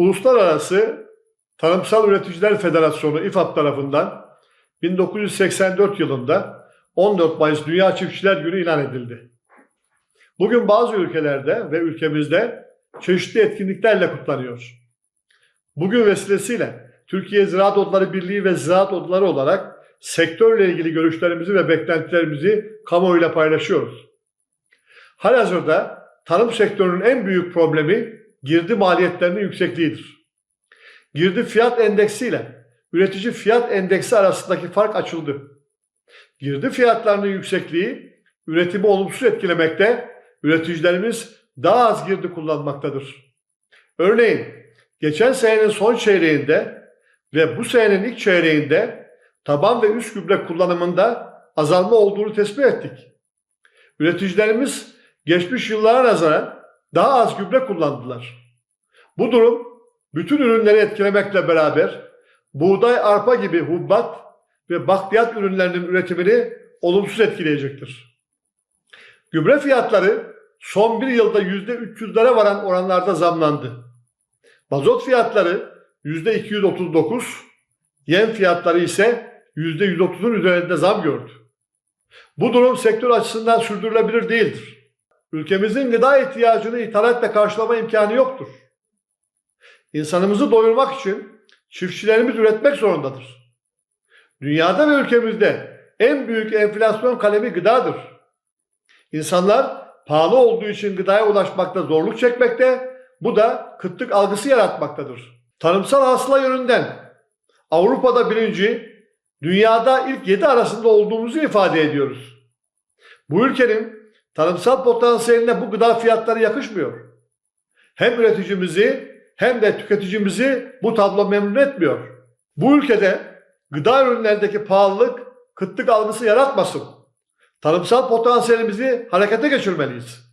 Uluslararası Tarımsal Üreticiler Federasyonu İFAP tarafından 1984 yılında 14 Mayıs Dünya Çiftçiler Günü ilan edildi. Bugün bazı ülkelerde ve ülkemizde çeşitli etkinliklerle kutlanıyor. Bugün vesilesiyle Türkiye Ziraat Odaları Birliği ve Ziraat Odaları olarak sektörle ilgili görüşlerimizi ve beklentilerimizi kamuoyuyla paylaşıyoruz. Halihazırda tarım sektörünün en büyük problemi girdi maliyetlerinin yüksekliğidir. Girdi fiyat endeksi ile üretici fiyat endeksi arasındaki fark açıldı. Girdi fiyatlarının yüksekliği üretimi olumsuz etkilemekte, üreticilerimiz daha az girdi kullanmaktadır. Örneğin geçen senenin son çeyreğinde ve bu senenin ilk çeyreğinde taban ve üst gübre kullanımında azalma olduğunu tespit ettik. Üreticilerimiz geçmiş yıllara nazaran daha az gübre kullandılar. Bu durum bütün ürünleri etkilemekle beraber buğday, arpa gibi hubbat ve bakliyat ürünlerinin üretimini olumsuz etkileyecektir. Gübre fiyatları son bir yılda %300'lere varan oranlarda zamlandı. Mazot fiyatları %239, yem fiyatları ise %130'un üzerinde zam gördü. Bu durum sektör açısından sürdürülebilir değildir. Ülkemizin gıda ihtiyacını ithalatla karşılama imkanı yoktur. İnsanımızı doyurmak için çiftçilerimiz üretmek zorundadır. Dünyada ve ülkemizde en büyük enflasyon kalemi gıdadır. İnsanlar pahalı olduğu için gıdaya ulaşmakta zorluk çekmekte, bu da kıtlık algısı yaratmaktadır. Tarımsal hasıla yönünden Avrupa'da birinci, dünyada ilk yedi arasında olduğumuzu ifade ediyoruz. Bu ülkenin tarımsal potansiyeline bu gıda fiyatları yakışmıyor. Hem üreticimizi hem de tüketicimizi bu tablo memnun etmiyor. Bu ülkede gıda ürünlerindeki pahalılık kıtlık algısı yaratmasın. Tarımsal potansiyelimizi harekete geçirmeliyiz.